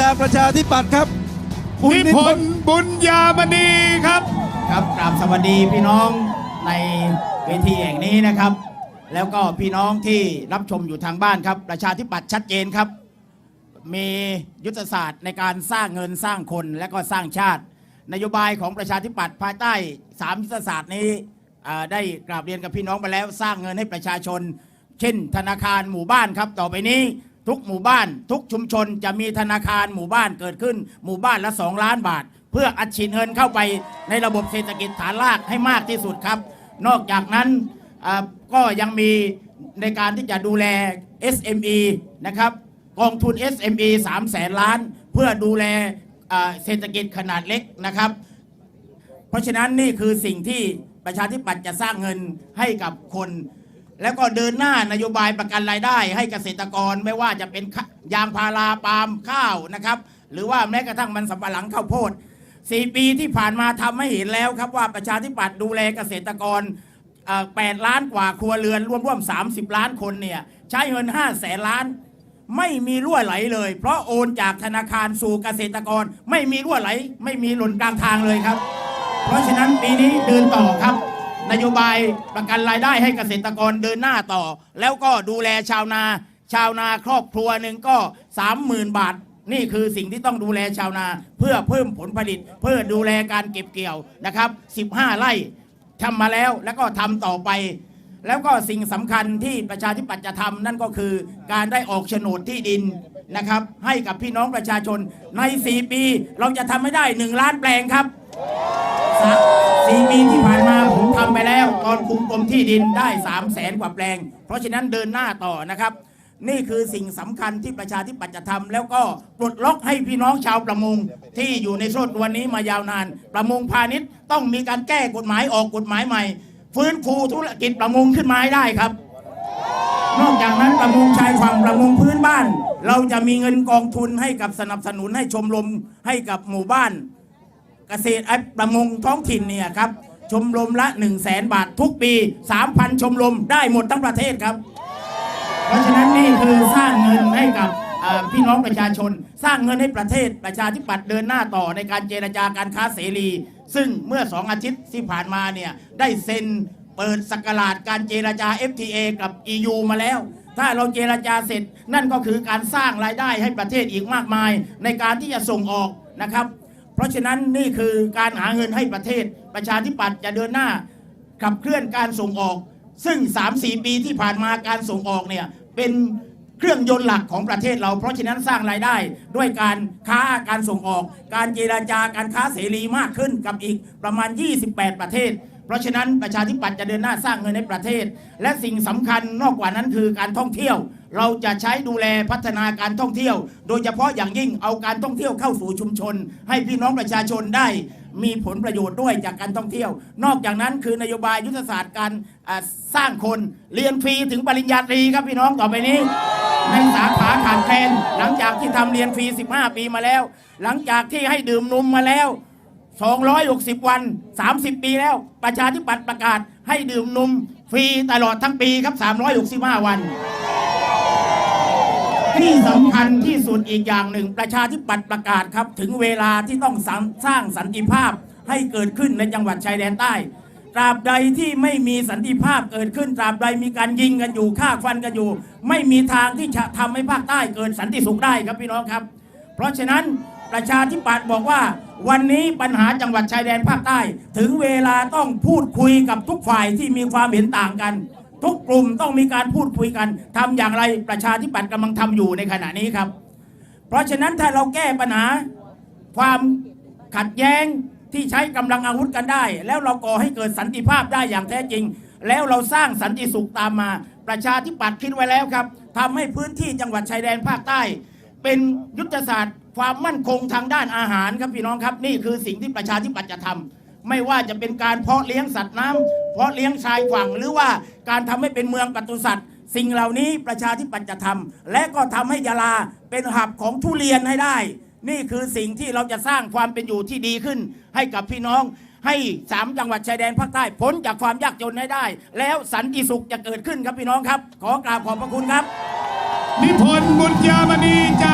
จากประชาธิปัตย์ครับคุณนิพนธ์บุญญามณีครับ ครับกราบสวัสดีพี่น้องในเวทีแห่งนี้นะครับ แล้วก็พี่น้องที่รับชมอยู่ทางบ้านครับ ประชาธิปัตย์ชัดเจนครับ มียุทธศาสตร์ในการสร้างเงินสร้างคนและก็สร้างชาติ นโยบายของประชาธิปัตย์ภายใต้สามยุทธศาสตร์นี้ได้กราบเรียนกับพี่น้องไปแล้วสร้างเงินให้ประชาชน เช่น ธนาคารหมู่บ้านครับ ต่อไปนี้ ทุกหมู่บ้าน ทุกชุมชนจะมีธนาคารหมู่บ้านเกิดขึ้น หมู่บ้านละ 2 ล้านบาท เพื่ออัดฉีดเงินเข้าไปในระบบเศรษฐกิจฐานรากให้มากที่สุดครับ นอกจากนั้นก็ยังมีในการที่จะดูแล SME นะครับกองทุน SME 3แสนล้าน เพื่อดูแลเศรษฐกิจขนาดเล็กนะครับ เพราะฉะนั้นนี่คือสิ่งที่ประชาธิปัตย์จะสร้างเงินให้กับคน แล้วก็เดินหน้านโยบายประกันรายได้ ให้เกษตรกรไม่ว่าจะเป็นยางพาราปาล์มข้าวนะครับ หรือว่าแม้กระทั่งมันสำปะหลังข้าวโพดสี่ปีที่ผ่านมาทำให้เห็นแล้วครับว่าประชาธิปัตย์ดูแลเกษตรกร8ล้านกว่าครัวเรือนรวมร่วมๆ30ล้านคนเนี่ยใช้เงิน5แสนล้าน ไม่มีรั่วไหลเลย เพราะโอนจากธนาคารสู่เกษตรกร ไม่มีรั่วไหล ไม่มีหล่นกลางทางเลยครับ เพราะฉะนั้นปีนี้เดินต่อครับ นโยบายประกันรายได้ให้เกษตรกรเดินหน้าต่อ แล้วก็ดูแลชาวนา ชาวนาครอบครัวหนึ่งก็30,000บาท นี่คือสิ่งที่ต้องดูแลชาวนา เพื่อเพิ่มผลผลิต เพื่อดูแลการเก็บเกี่ยวนะครับ 15 ไร่ทำมาแล้วแล้วก็ทำต่อไป แล้วก็สิ่งสำคัญที่ประชาธิปัตย์จะทำนั่นก็คือการได้ออกโฉนดที่ดินนะครับ ให้กับพี่น้องประชาชนใน 4 ปี เราจะทำให้ได้ 1 ล้านแปลงครับ สามสี่ปีที่ผ่านมาผมทำไปแล้ว ตอนคุมกรมที่ดินได้3 0 0แสนกว่าแปลง เพราะฉะนั้นเดินหน้าต่อนะครับ นี่คือสิ่งสำคัญที่ประชาธิปัตย์จะทำแล้วก็ปลดล็อกให้พี่น้องชาวประมง ที่อยู่ในโซนวันนี้มายาวนาน ประมงพาณิชย์ต้องมีการแก้กฎหมายออกกฎหมายใหม่ ฟื้นฟูธุรกิจประมงขึ้นมาให้ได้ครับนอกจากนั้นประมงชายฝั่งประมงพื้นบ้าน เราจะมีเงินกองทุนให้กับสนับสนุนให้ชมรมให้กับหมู่บ้าน เกษตรไอ้ประมงท้องถิ่นเนี่ยครับชมรมละ 1 0 0 0 0แสนบาททุกปี 3,000 ชมรมได้หมดทั้งประเทศครับ เพราะฉะนั้นนี่คือสร้างเงินให้กับเอ่อพี่น้องประชาชน สร้างเงินให้ประเทศประชาธิปัตย์เดินหน้าต่อในการเจรจาการค้าเสรี ซึ่งเมื่อสองอาทิตย์ที่ผ่านมาเนี่ยได้เซ็นเปิดสกราชการเจรจา FTA กับ EU มาแล้ว ถ้าเราเจรจาเสร็จนั่นก็คือการสร้างรายได้ให้ประเทศอีกมากมาย ในการที่จะส่งออกนะครับ เพราะฉะนั้นนี่คือการหาเงินให้ประเทศประชาธิปัตย์จะเดินหน้าขับเคลื่อนการส่งออก ซึ่ง 3-4 ปีที่ผ่านมาการส่งออกเนี่ยเป็นเครื่องยนต์หลักของประเทศเรา เพราะฉะนั้นสร้างรายได้ด้วยการค้าการส่งออก การเจราจาการค้าเสรีมากขึ้นกับอีกประมาณ 28 ประเทศ เพราะฉะนั้นประชาธิปัตย์จะเดินหน้าสร้างเงินในประเทศ และสิ่งสำคัญนอกกว่านั้นคือการท่องเที่ยว เราจะใช้ดูแลพัฒนาการท่องเที่ยว โดยเฉพาะอย่างยิ่งเอาการท่องเที่ยวเข้าสู่ชุมชน ให้พี่น้องประชาชนได้มีผลประโยชน์ด้วยจากการท่องเที่ยว นอกจากนั้นคือนโยบายยุทธศาสตร์การสร้างคนเรียนฟรีถึงปริญญาตรีครับพี่น้องต่อไปนี้ในสาขาขาดแคลนหลังจากที่ทำเรียนฟรี 15 ปีมาแล้ว หลังจากที่ให้ดื่มนมมาแล้ว 260 วัน 30 ปีแล้ว ประชาธิปัตย์ประกาศให้ดื่มนมฟรีตลอดทั้งปีครับ 365 วัน ที่สำคัญที่สุดอีกอย่างหนึ่ง ประชาธิปัตย์ประกาศครับ ถึงเวลาที่ต้องสร้างางสันติภาพให้เกิดขึ้นในจังหวัดชายแดนใต้ตราบใดที่ไม่มีสันติภาพเกิดขึ้นตราบใดมีการยิงกันอยู่ฆ่าฟันกันอยู่ ไม่มีทางที่จะทำให้ภาคใต้เกิดสันติสุขได้ครับพี่น้องครับ เพราะฉะนั้นประชาธิปัตย์บอกว่า วันนี้ปัญหาจังหวัดชายแดนภาคใต้ ถึงเวลาต้องพูดคุยกับทุกฝ่ายที่มีความเห็นต่างกัน ทุกกลุ่มต้องมีการพูดคุยกันทำอย่างไรประชาธิปัตย์กำลังทำอยู่ในขณะนี้ครับ เพราะฉะนั้นถ้าเราแก้ปัญหาความขัดแย้งที่ใช้กำลังอาวุธกันได้ แล้วเราก่อให้เกิดสันติภาพได้อย่างแท้จริง แล้วเราสร้างสันติสุขตามมา ประชาธิปัตย์คิดไว้แล้วครับทำให้พื้นที่จังหวัดชายแดนภาคใต้ เป็นยุทธศาสตร์ ความมั่นคงทางด้านอาหารครับพี่น้องครับ นี่คือสิ่งที่ประชาธิปัตย์จะทำ ไม่ว่าจะเป็นการเพาะเลี้ยงสัตว์น้ำเพาะเลี้ยงชายฝั่งหรือว่าการทำให้เป็นเมืองปศุสัตว์ สิ่งเหล่านี้ประชาธิปัตย์จะทำและก็ทำให้ยาลาเป็นหับของทุเรียนให้ได้ นี่คือสิ่งที่เราจะสร้างความเป็นอยู่ที่ดีขึ้น ให้กับพี่น้อง ให้สามจังหวัดชายแดนภาคใต้พ้นจากความยากจนให้ได้ แล้วสันติสุขจะเกิดขึ้นครับพี่น้องครับ ขอกราบขอบพระคุณครับ นิพนธ์บุญญามณีจ